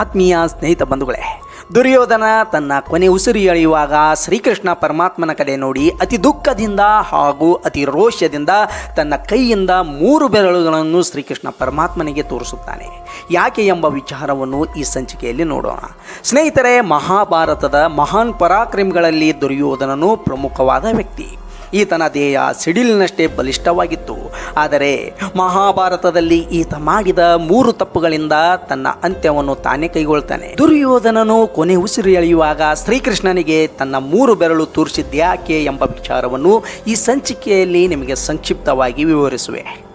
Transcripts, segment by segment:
ಆತ್ಮೀಯ ಸ್ನೇಹಿತ ಬಂಧುಗಳೇ, ದುರ್ಯೋಧನ ತನ್ನ ಕೊನೆ ಉಸಿರು ಎಳೆಯುವಾಗ ಶ್ರೀಕೃಷ್ಣ ಪರಮಾತ್ಮನ ಕಡೆ ನೋಡಿ ಅತಿ ದುಃಖದಿಂದ ಹಾಗೂ ಅತಿ ರೋಷದಿಂದ ತನ್ನ ಕೈಯಿಂದ ಮೂರು ಬೆರಳುಗಳನ್ನು ಶ್ರೀಕೃಷ್ಣ ಪರಮಾತ್ಮನಿಗೆ ತೋರಿಸುತ್ತಾನೆ. ಯಾಕೆ ಎಂಬ ವಿಚಾರವನ್ನು ಈ ಸಂಚಿಕೆಯಲ್ಲಿ ನೋಡೋಣ. ಸ್ನೇಹಿತರೆ, ಮಹಾಭಾರತದ ಮಹಾನ್ ಪರಾಕ್ರಮಿಗಳಲ್ಲಿ ದುರ್ಯೋಧನನು ಪ್ರಮುಖವಾದ ವ್ಯಕ್ತಿ. ಈತನ ದೇಹ ಸಿಡಿಲಿನಷ್ಟೇ ಬಲಿಷ್ಠವಾಗಿತ್ತು. ಆದರೆ ಮಹಾಭಾರತದಲ್ಲಿ ಈತ ಮಾಡಿದ ಮೂರು ತಪ್ಪುಗಳಿಂದ ತನ್ನ ಅಂತ್ಯವನ್ನು ತಾನೇ ಕೈಗೊಳ್ತಾನೆ. ದುರ್ಯೋಧನನು ಕೊನೆ ಉಸಿರು ಎಳೆಯುವಾಗ ಶ್ರೀಕೃಷ್ಣನಿಗೆ ತನ್ನ ಮೂರು ಬೆರಳು ತೋರಿಸಿದ್ಯಾಕೆ ಎಂಬ ವಿಚಾರವನ್ನು ಈ ಸಂಚಿಕೆಯಲ್ಲಿ ನಿಮಗೆ ಸಂಕ್ಷಿಪ್ತವಾಗಿ ವಿವರಿಸುವೆ.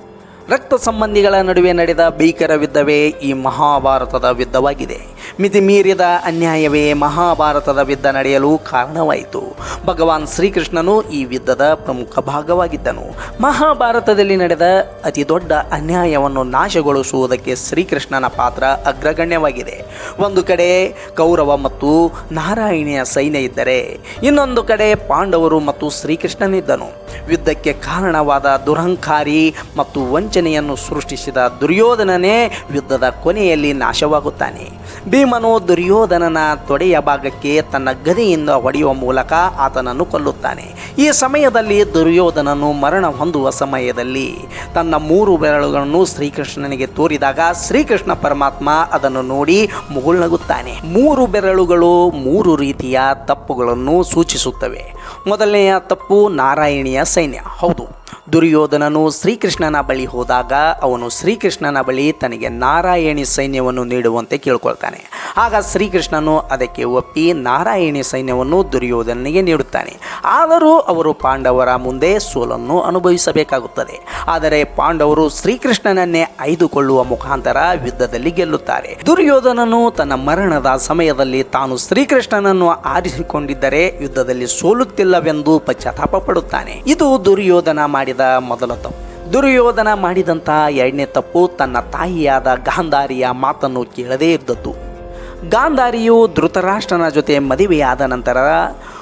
ರಕ್ತ ಸಂಬಂಧಿಗಳ ನಡುವೆ ನಡೆದ ಭೀಕರ ಯುದ್ಧವೇ ಈ ಮಹಾಭಾರತದ ಯುದ್ಧವಾಗಿದೆ. ಮಿತಿ ಮೀರಿದ ಅನ್ಯಾಯವೇ ಮಹಾಭಾರತದ ಯುದ್ಧ ನಡೆಯಲು ಕಾರಣವಾಯಿತು. ಭಗವಾನ್ ಶ್ರೀಕೃಷ್ಣನು ಈ ಯುದ್ಧದ ಪ್ರಮುಖ ಭಾಗವಾಗಿದ್ದನು. ಮಹಾಭಾರತದಲ್ಲಿ ನಡೆದ ಅತಿ ದೊಡ್ಡ ಅನ್ಯಾಯವನ್ನು ನಾಶಗೊಳಿಸುವುದಕ್ಕೆ ಶ್ರೀಕೃಷ್ಣನ ಪಾತ್ರ ಅಗ್ರಗಣ್ಯವಾಗಿದೆ. ಒಂದು ಕಡೆ ಕೌರವ ಮತ್ತು ನಾರಾಯಣಿಯ ಸೈನ್ಯ ಇದ್ದರೆ, ಇನ್ನೊಂದು ಕಡೆ ಪಾಂಡವರು ಮತ್ತು ಶ್ರೀಕೃಷ್ಣನಿದ್ದನು. ಯುದ್ಧಕ್ಕೆ ಕಾರಣವಾದ ದುರಹಂಕಾರಿ ಮತ್ತು ವಂಚನೆಯನ್ನು ಸೃಷ್ಟಿಸಿದ ದುರ್ಯೋಧನನೇ ಯುದ್ಧದ ಕೊನೆಯಲ್ಲಿ ನಾಶವಾಗುತ್ತಾನೆ. ಭೀಮನು ದುರ್ಯೋಧನನ ತೊಡೆಯ ಭಾಗಕ್ಕೆ ತನ್ನ ಗದೆಯಿಂದ ಹೊಡೆಯುವ ಮೂಲಕ ಆತನನ್ನು ಕೊಲ್ಲುತ್ತಾನೆ. ಈ ಸಮಯದಲ್ಲಿ ದುರ್ಯೋಧನನು ಮರಣ ಹೊಂದುವ ಸಮಯದಲ್ಲಿ ತನ್ನ ಮೂರು ಬೆರಳುಗಳನ್ನು ಶ್ರೀಕೃಷ್ಣನಿಗೆ ತೋರಿದಾಗ ಶ್ರೀಕೃಷ್ಣ ಪರಮಾತ್ಮ ಅದನ್ನು ನೋಡಿ ಮುಗುಳ್ನಗುತ್ತಾನೆ. ಮೂರು ಬೆರಳುಗಳು ಮೂರು ರೀತಿಯ ತಪ್ಪುಗಳನ್ನು ಸೂಚಿಸುತ್ತವೆ. ಮೊದಲನೆಯ ತಪ್ಪು ನಾರಾಯಣಿಯ ಸೈನ್ಯ. ಹೌದು ದುರ್ಯೋಧನನು ಶ್ರೀಕೃಷ್ಣನ ಬಳಿ ಹೋದಾಗ ಅವನು ಶ್ರೀಕೃಷ್ಣನ ಬಳಿ ತನಗೆ ನಾರಾಯಣಿ ಸೈನ್ಯವನ್ನು ನೀಡುವಂತೆ ಕೇಳ್ಕೊಳ್ತಾನೆ. ಆಗ ಶ್ರೀಕೃಷ್ಣನು ಅದಕ್ಕೆ ಒಪ್ಪಿ ನಾರಾಯಣಿ ಸೈನ್ಯವನ್ನು ದುರ್ಯೋಧನನಿಗೆ ನೀಡುತ್ತಾನೆ. ಆದರೂ ಅವರು ಪಾಂಡವರ ಮುಂದೆ ಸೋಲನ್ನು ಅನುಭವಿಸಬೇಕಾಗುತ್ತದೆ. ಆದರೆ ಪಾಂಡವರು ಶ್ರೀಕೃಷ್ಣನನ್ನೇ ಆಯ್ದುಕೊಳ್ಳುವ ಮುಖಾಂತರ ಯುದ್ಧದಲ್ಲಿ ಗೆಲ್ಲುತ್ತಾರೆ. ದುರ್ಯೋಧನನು ತನ್ನ ಮರಣದ ಸಮಯದಲ್ಲಿ ತಾನು ಶ್ರೀಕೃಷ್ಣನನ್ನು ಆರಿಸಿಕೊಂಡಿದ್ದರೆ ಯುದ್ಧದಲ್ಲಿ ಸೋಲುತ್ತಿಲ್ಲವೆಂದು ಪಶ್ಚಾತ್ತಾಪ ಪಡುತ್ತಾನೆ ಇದು ದುರ್ಯೋಧನ ಮಾಡಿದ ಮೊದಲ ತಪ್ಪು. ದುರ್ಯೋಧನ ಮಾಡಿದಂಥ ಎರಡನೇ ತಪ್ಪು ತನ್ನ ತಾಯಿಯಾದ ಗಾಂಧಾರಿಯ ಮಾತನ್ನು ಕೇಳದೇ ಇದ್ದದ್ದು. ಗಾಂಧಾರಿಯು ಧೃತರಾಷ್ಟ್ರನ ಜೊತೆ ಮದುವೆಯಾದ ನಂತರ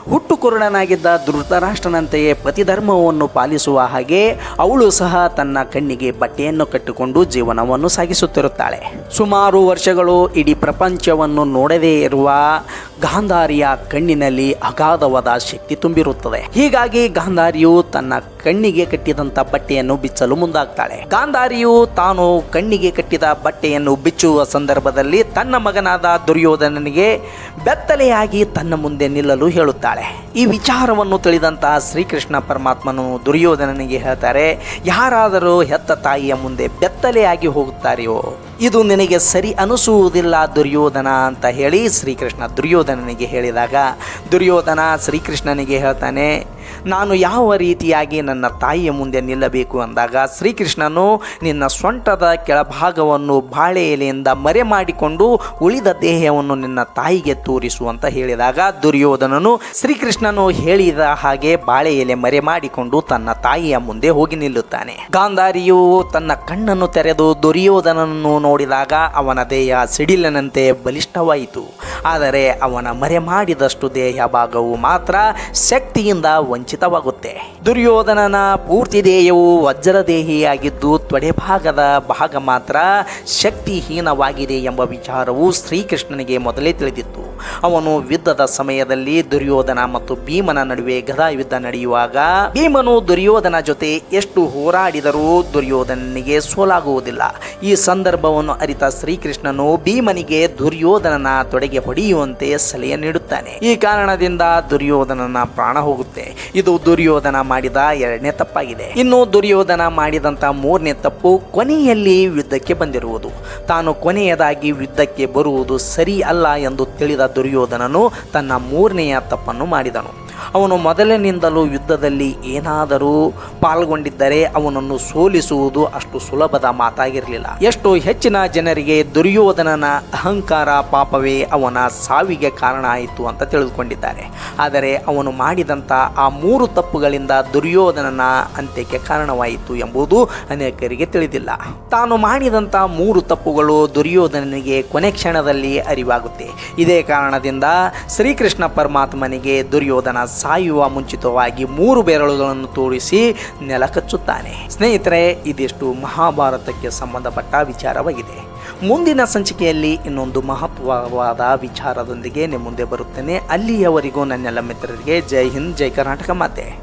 ಹುಟ್ಟು ಕುರುಡನಾಗಿದ್ದ ಧೃತರಾಷ್ಟ್ರನಂತೆಯೇ ಪತಿಧರ್ಮವನ್ನು ಪಾಲಿಸುವ ಹಾಗೆ ಅವಳು ಸಹ ತನ್ನ ಕಣ್ಣಿಗೆ ಬಟ್ಟೆಯನ್ನು ಕಟ್ಟಿಕೊಂಡು ಜೀವನವನ್ನು ಸಾಗಿಸುತ್ತಿರುತ್ತಾಳೆ. ಸುಮಾರು ವರ್ಷಗಳು ಇಡೀ ಪ್ರಪಂಚವನ್ನು ನೋಡದೇ ಇರುವ ಗಾಂಧಾರಿಯ ಕಣ್ಣಿನಲ್ಲಿ ಅಗಾಧವಾದ ಶಕ್ತಿ ತುಂಬಿರುತ್ತದೆ. ಹೀಗಾಗಿ ಗಾಂಧಾರಿಯು ತನ್ನ ಕಣ್ಣಿಗೆ ಕಟ್ಟಿದಂಥ ಬಟ್ಟೆಯನ್ನು ಬಿಚ್ಚಲು ಮುಂದಾಗ್ತಾಳೆ. ಗಾಂಧಾರಿಯು ತಾನು ಕಣ್ಣಿಗೆ ಕಟ್ಟಿದ ಬಟ್ಟೆಯನ್ನು ಬಿಚ್ಚುವ ಸಂದರ್ಭದಲ್ಲಿ ತನ್ನ ಮಗನಾದ ದುರ್ಯೋಧನನಿಗೆ ಬೆತ್ತಲೆಯಾಗಿ ತನ್ನ ಮುಂದೆ ನಿಲ್ಲಲು ಹೇಳುತ್ತಾಳೆ. ಈ ವಿಚಾರವನ್ನು ತಿಳಿದಂತಹ ಶ್ರೀಕೃಷ್ಣ ಪರಮಾತ್ಮನು ದುರ್ಯೋಧನನಿಗೆ ಹೇಳ್ತಾರೆ, ಯಾರಾದರೂ ಹೆತ್ತ ತಾಯಿಯ ಮುಂದೆ ಬೆತ್ತಲೆಯಾಗಿ ಹೋಗುತ್ತಾರೆಯೋ, ಇದು ನಿನಗೆ ಸರಿ ಅನಿಸುವುದಿಲ್ಲ ದುರ್ಯೋಧನ ಅಂತ ಹೇಳಿ ಶ್ರೀಕೃಷ್ಣ ದುರ್ಯೋಧನನಿಗೆ ಹೇಳಿದಾಗ, ದುರ್ಯೋಧನ ಶ್ರೀಕೃಷ್ಣನಿಗೆ ಹೇಳ್ತಾನೆ ನಾನು ಯಾವ ರೀತಿಯಾಗಿ ನನ್ನ ತಾಯಿಯ ಮುಂದೆ ನಿಲ್ಲಬೇಕು ಅಂದಾಗ ಶ್ರೀಕೃಷ್ಣನು ನಿನ್ನ ಸೊಂಟದ ಕೆಳಭಾಗವನ್ನು ಬಾಳೆ ಎಲೆಯಿಂದ ಮರೆ ಮಾಡಿಕೊಂಡು ಉಳಿದ ದೇಹವನ್ನು ನಿನ್ನ ತಾಯಿಗೆ ತೋರಿಸು ಅಂತ ಹೇಳಿದಾಗ ದುರ್ಯೋಧನನು ಶ್ರೀಕೃಷ್ಣನು ಹೇಳಿದ ಹಾಗೆ ಬಾಳೆ ಎಲೆ ಮರೆ ಮಾಡಿಕೊಂಡು ತನ್ನ ತಾಯಿಯ ಮುಂದೆ ಹೋಗಿ ನಿಲ್ಲುತ್ತಾನೆ. ಗಾಂಧಾರಿಯು ತನ್ನ ಕಣ್ಣನ್ನು ತೆರೆದು ದುರ್ಯೋಧನನನ್ನು ನೋಡಿದಾಗ ಅವನ ದೇಹ ಸಿಡಿಲನಂತೆ ಬಲಿಷ್ಠವಾಯಿತು. ಆದರೆ ಅವನ ಮರೆ ಮಾಡಿದಷ್ಟು ದೇಹ ಭಾಗವು ಮಾತ್ರ ಶಕ್ತಿಯಿಂದ ವಂಚಿತವಾಗುತ್ತೆ ದುರ್ಯೋಧನನ ಪೂರ್ತಿ ದೇಹವು ವಜ್ರದೇಹಿಯಾಗಿದ್ದು ದೇಹಿಯಾಗಿದ್ದು ಭಾಗದ ಭಾಗ ಮಾತ್ರ ಶಕ್ತಿಹೀನವಾಗಿದೆ ಎಂಬ ವಿಚಾರವು ಶ್ರೀಕೃಷ್ಣನಿಗೆ ಮೊದಲೇ ತಿಳಿದಿತ್ತು. ಅವನು ಯುದ್ಧದ ಸಮಯದಲ್ಲಿ ದುರ್ಯೋಧನ ಮತ್ತು ಭೀಮನ ನಡುವೆ ಗದಾ ಯುದ್ಧ ನಡೆಯುವಾಗ ಭೀಮನು ದುರ್ಯೋಧನ ಜೊತೆ ಎಷ್ಟು ಹೋರಾಡಿದರೂ ದುರ್ಯೋಧನನಿಗೆ ಸೋಲಾಗುವುದಿಲ್ಲ. ಈ ಸಂದರ್ಭವನ್ನು ಅರಿತ ಶ್ರೀಕೃಷ್ಣನು ಭೀಮನಿಗೆ ದುರ್ಯೋಧನನ ತೊಡೆಗೆ ಹೊಡೆಯುವಂತೆ ಸಲಹೆ ನೀಡುತ್ತಾನೆ. ಈ ಕಾರಣದಿಂದ ದುರ್ಯೋಧನನ ಪ್ರಾಣ ಹೋಗುತ್ತೆ. ಇದು ದುರ್ಯೋಧನ ಮಾಡಿದ ಎರಡನೇ ತಪ್ಪಾಗಿದೆ. ಇನ್ನು ದುರ್ಯೋಧನ ಮಾಡಿದಂತ ಮೂರನೇ ತಪ್ಪು ಕೊನೆಯಲ್ಲಿ ಯುದ್ಧಕ್ಕೆ ಬಂದಿರುವುದು. ತಾನು ಕೊನೆಯದಾಗಿ ಯುದ್ಧಕ್ಕೆ ಬರುವುದು ಸರಿ ಅಲ್ಲ ಎಂದು ತಿಳಿದ ದುರ್ಯೋಧನನು ತನ್ನ ಮೂರನೆಯ ತಪ್ಪನ್ನು ಮಾಡಿದನು. ಅವನು ಮೊದಲಿನಿಂದಲೂ ಯುದ್ಧದಲ್ಲಿ ಏನಾದರೂ ಪಾಲ್ಗೊಂಡಿದ್ದರೆ ಅವನನ್ನು ಸೋಲಿಸುವುದು ಅಷ್ಟು ಸುಲಭದ ಮಾತಾಗಿರಲಿಲ್ಲ. ಎಷ್ಟು ಹೆಚ್ಚಿನ ಜನರಿಗೆ ದುರ್ಯೋಧನನ ಅಹಂಕಾರ ಪಾಪವೇ ಅವನ ಸಾವಿಗೆ ಕಾರಣ ಆಯಿತು ಅಂತ ತಿಳಿದುಕೊಂಡಿದ್ದಾರೆ. ಆದರೆ ಅವನು ಮಾಡಿದಂಥ ಆ ಮೂರು ತಪ್ಪುಗಳಿಂದ ದುರ್ಯೋಧನನ ಅಂತ್ಯಕ್ಕೆ ಕಾರಣವಾಯಿತು ಎಂಬುದು ಅನೇಕರಿಗೆ ತಿಳಿದಿಲ್ಲ. ತಾನು ಮಾಡಿದಂಥ ಮೂರು ತಪ್ಪುಗಳು ದುರ್ಯೋಧನನಿಗೆ ಕೊನೆ ಕ್ಷಣದಲ್ಲಿ ಅರಿವಾಗುತ್ತೆ. ಇದೇ ಕಾರಣದಿಂದ ಶ್ರೀಕೃಷ್ಣ ಪರಮಾತ್ಮನಿಗೆ ದುರ್ಯೋಧನ ಸಾಯುವ ಮುಂಚಿತವಾಗಿ ಮೂರು ಬೆರಳುಗಳನ್ನು ತೋರಿಸಿ ನೆಲಕಚ್ಚುತ್ತಾನೆ. ಸ್ನೇಹಿತರೆ, ಇದಿಷ್ಟು ಮಹಾಭಾರತಕ್ಕೆ ಸಂಬಂಧಪಟ್ಟ ವಿಚಾರವಾಗಿದೆ. ಮುಂದಿನ ಸಂಚಿಕೆಯಲ್ಲಿ ಇನ್ನೊಂದು ಮಹತ್ವವಾದ ವಿಚಾರದೊಂದಿಗೆ ನಿಮ್ಮ ಮುಂದೆ ಬರುತ್ತೇನೆ. ಅಲ್ಲಿಯವರೆಗೂ ನನ್ನೆಲ್ಲ ಮಿತ್ರರಿಗೆ ಜೈ ಹಿಂದ್, ಜೈ ಕರ್ನಾಟಕ ಮಾತೆ.